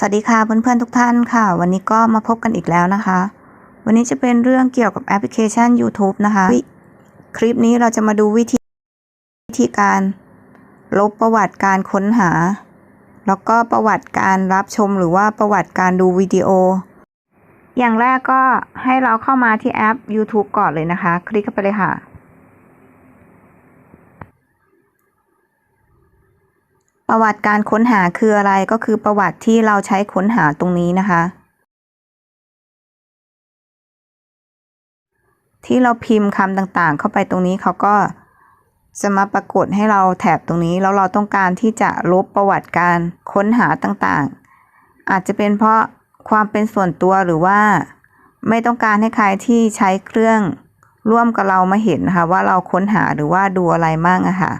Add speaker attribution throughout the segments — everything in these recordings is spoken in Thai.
Speaker 1: สวัสดีค่ะเพื่อนๆทุกท่านค่ะ วันนี้ก็มาพบกันอีกแล้วนะคะ วันนี้จะเป็นเรื่องเกี่ยวกับแอปพลิเคชัน YouTube นะคะ คลิปนี้เราจะมาดูวิธีวิธีการลบประวัติการค้นหา แล้วก็ประวัติการรับชมหรือว่าประวัติการดูวิดีโอ อย่างแรกก็ให้เราเข้ามาที่แอป YouTube ก่อนเลยนะคะ คลิกเข้าไปเลยค่ะ ประวัติการค้นหาคืออะไรก็คือประวัติที่เราใช้ค้นหาตรงนี้นะคะ ที่เราพิมพ์คำต่างๆ เข้าไปตรงนี้เขาก็จะมาปรากฏให้เราแถบตรงนี้แล้วเราต้องการที่จะลบประวัติการค้นหาต่างๆ อาจจะเป็นเพราะความเป็นส่วนตัวหรือว่า ไม่ต้องการให้ใครที่ใช้เครื่องร่วมกับเรามาเห็นนะคะว่าเราค้นหาหรือว่าดูอะไรมั่งอะค่ะ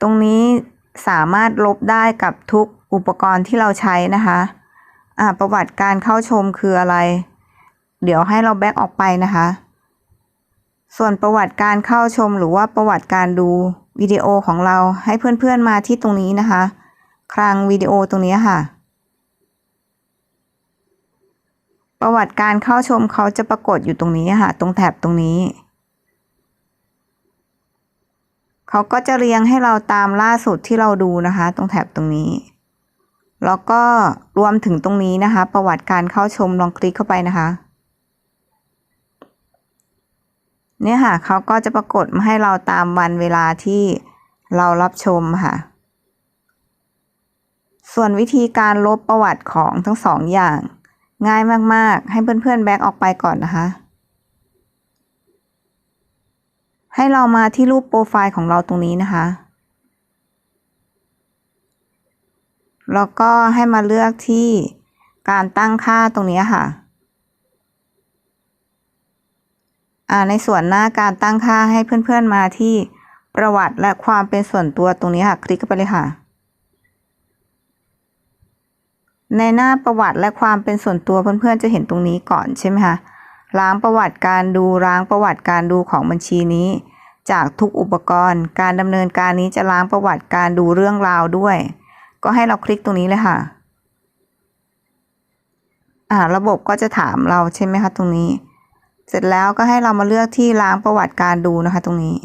Speaker 1: ตรงนี้ สามารถลบได้กับทุกอุปกรณ์ที่เราใช้นะคะอ่าประวัติการเข้าชมคืออะไร เดี๋ยวให้เราแบ็กออกไปนะคะ ส่วนประวัติการเข้าชมหรือว่าประวัติการดูวิดีโอของเราให้เพื่อนๆมาที่ตรงนี้นะคะ คลังวิดีโอตรงนี้ค่ะ ประวัติการเข้าชมเขาจะปรากฏอยู่ตรงนี้ค่ะ ตรงแถบตรงนี้ เขาก็จะเรียงให้เราตามล่าสุดที่เราดูนะคะ ตรงแถบตรงนี้ แล้วก็รวมถึงตรงนี้นะคะ ประวัติการเข้าชมลองคลิกเข้าไปนะคะ เนี่ยค่ะเขาก็จะปรากฏมาให้เราตามวันเวลาที่เรารับชมค่ะ ส่วนวิธีการลบประวัติของทั้งสองอย่าง ง่ายมาก ๆ ให้เพื่อนๆแบ็กออกไปก่อนนะคะ ให้เรามาที่รูปโปรไฟล์ของเราตรงนี้นะคะ แล้วก็ให้มาเลือกที่การตั้งค่าตรงนี้ค่ะอ่าในส่วนหน้าการตั้งค่าให้เพื่อนๆมาที่ประวัติและความเป็นส่วนตัวตรงนี้ค่ะ คลิกเข้าไปเลยค่ะ ในหน้าประวัติและความเป็นส่วนตัวเพื่อนๆจะเห็นตรงนี้ก่อนใช่ไหมคะ ล้างประวัติการดูล้างประวัติการดูของบัญชีนี้ จากทุกอุปกรณ์ การดำเนินการนี้จะล้างประวัติการดูเรื่องราวด้วย ก็ให้เราคลิกตรงนี้เลยค่ะอ่าระบบก็จะถามเราใช่ไหมคะตรงนี้ เสร็จแล้วก็ให้เรามาเลือกที่ล้างประวัติการดูนะคะตรงนี้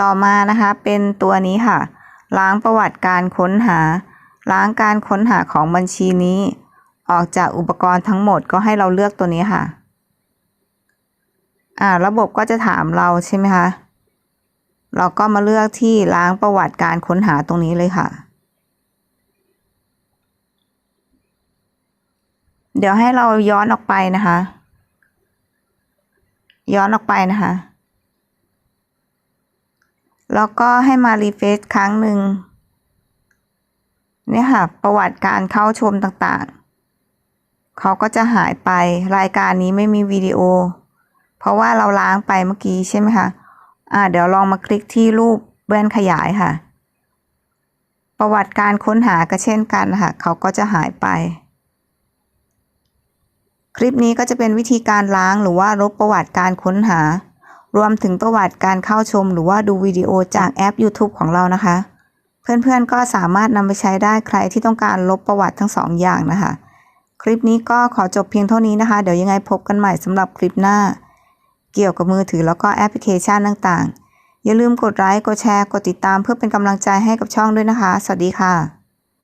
Speaker 1: ต่อมานะคะเป็นตัวนี้ค่ะ ล้างประวัติการค้นหา ล้างการค้นหาของบัญชีนี้ ออกจากอุปกรณ์ทั้งหมดก็ให้เราเลือกตัวนี้ค่ะ อ่า ระบบก็จะถามเราใช่ไหมคะ เราก็มาเลือกที่ล้างประวัติการค้นหาตรงนี้เลยค่ะ เดี๋ยวให้เราย้อนออกไปนะคะ ย้อนออกไปนะคะ แล้วก็ให้มารีเฟซครั้งหนึ่งเนี่ยค่ะ ประวัติการเข้าชมต่างๆ เขาก็จะหายไปรายการนี้ไม่มีวิดีโอ เพราะว่าเราล้างไปเมื่อกี้ใช่ไหมคะอ่าเดี๋ยวลองมาคลิกที่รูปแว่นขยายค่ะ ประวัติการค้นหาก็เช่นกันค่ะเขาก็จะหายไป คลิปนี้ก็จะเป็นวิธีการล้างหรือว่าลบประวัติการค้นหา รวมถึงประวัติการเข้าชม หรือว่าดูวิดีโอจากแอป YouTube ของเรานะคะ เพื่อนๆก็สามารถนำไปใช้ได้ใครที่ต้องการลบประวัติทั้งสองอย่างนะคะ คลิปนี้ก็ขอจบเพียงเท่านี้นะคะ เดี๋ยวยังไงพบกันใหม่สำหรับคลิปหน้า เกี่ยวกับมือถือแล้วก็แอปพลิเคชันต่างๆ อย่าลืมกดไลค์ กดแชร์ กดติดตามเพื่อเป็นกำลังใจให้กับช่องด้วยนะคะ สวัสดีค่ะ